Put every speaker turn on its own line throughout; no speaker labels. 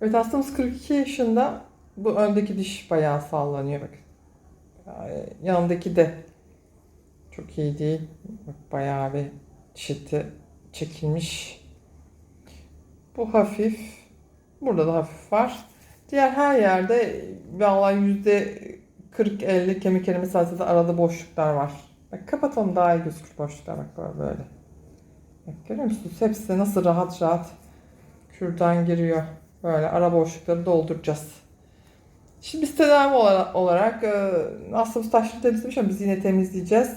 Evet hastamız 42 yaşında. Bu öndeki diş bayağı sallanıyor bak. Yanındaki de çok iyi değil. Bak bayağı bir dişiti çekilmiş. Bu hafif. Burada da hafif var. Diğer her yerde vallahi yüzde 40-50 kemik erimesi arasında arada boşluklar var. Bak kapatalım daha iyi gözükür boşluklar bak böyle. Bak görüyor musunuz? Hepsi nasıl rahat rahat kürdan giriyor. Böyle ara boşlukları dolduracağız. Şimdi biz tedavi olarak, olarak e, hastamız taşlı temizlemiş ama biz yine temizleyeceğiz.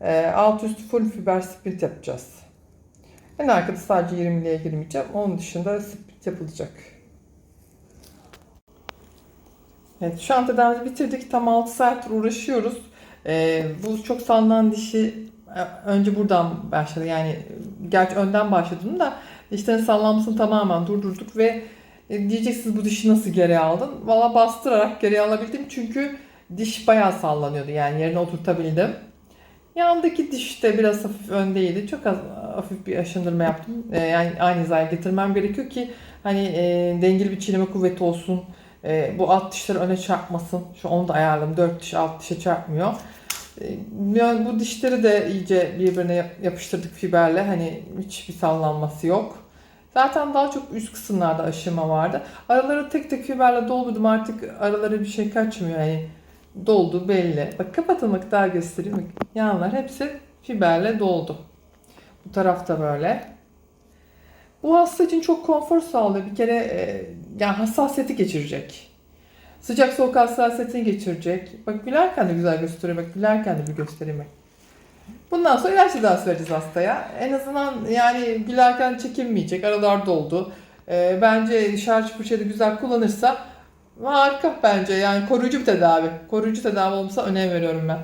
E, alt üst full fiber sprint yapacağız. En arkada sadece 20'liye girmeyeceğim. Onun dışında sprint yapılacak. Evet şu an tedavimizi bitirdik. Tam 6 saattir uğraşıyoruz. E, bu çok sallanan dişi e, önce buradan başladı. Yani gerçi önden başladım da dişlerin sallanmasını tamamen durdurduk ve e, diyeceksiniz bu dişi nasıl geri aldın? Valla bastırarak geri alabildim çünkü diş bayağı sallanıyordu yani yerine oturtabildim. Yandaki diş de biraz hafif öndeydi. Çok az hafif bir aşındırma yaptım. E, yani aynı hizaya getirmem gerekiyor ki hani e, dengeli bir çiğneme kuvveti olsun. E, bu alt dişler öne çarpmasın. Şu onu da ayarladım. Dört diş alt dişe çarpmıyor. E, yani bu dişleri de iyice birbirine yap- yapıştırdık fiberle. Hani hiçbir sallanması yok. Zaten daha çok üst kısımlarda aşırma vardı. Araları tek tek fiberle doldurdum. Artık aralara bir şey kaçmıyor. Yani doldu belli. Bak kapatılmak daha göstereyim. Yanlar hepsi fiberle doldu. Bu tarafta böyle. Bu hasta için çok konfor sağlıyor. Bir kere e, yani hassasiyeti geçirecek. Sıcak soğuk hassasiyetini geçirecek. Bak gülerken de güzel gösteriyor. Bak gülerken de bir göstereyim. Bundan sonra ilaç tedavisi vereceğiz hastaya. En azından yani gülerken çekinmeyecek. Aralar doldu. E, bence şarj fırçayı güzel kullanırsa harika bence. Yani koruyucu bir tedavi. Koruyucu tedavi olursa önem veriyorum ben.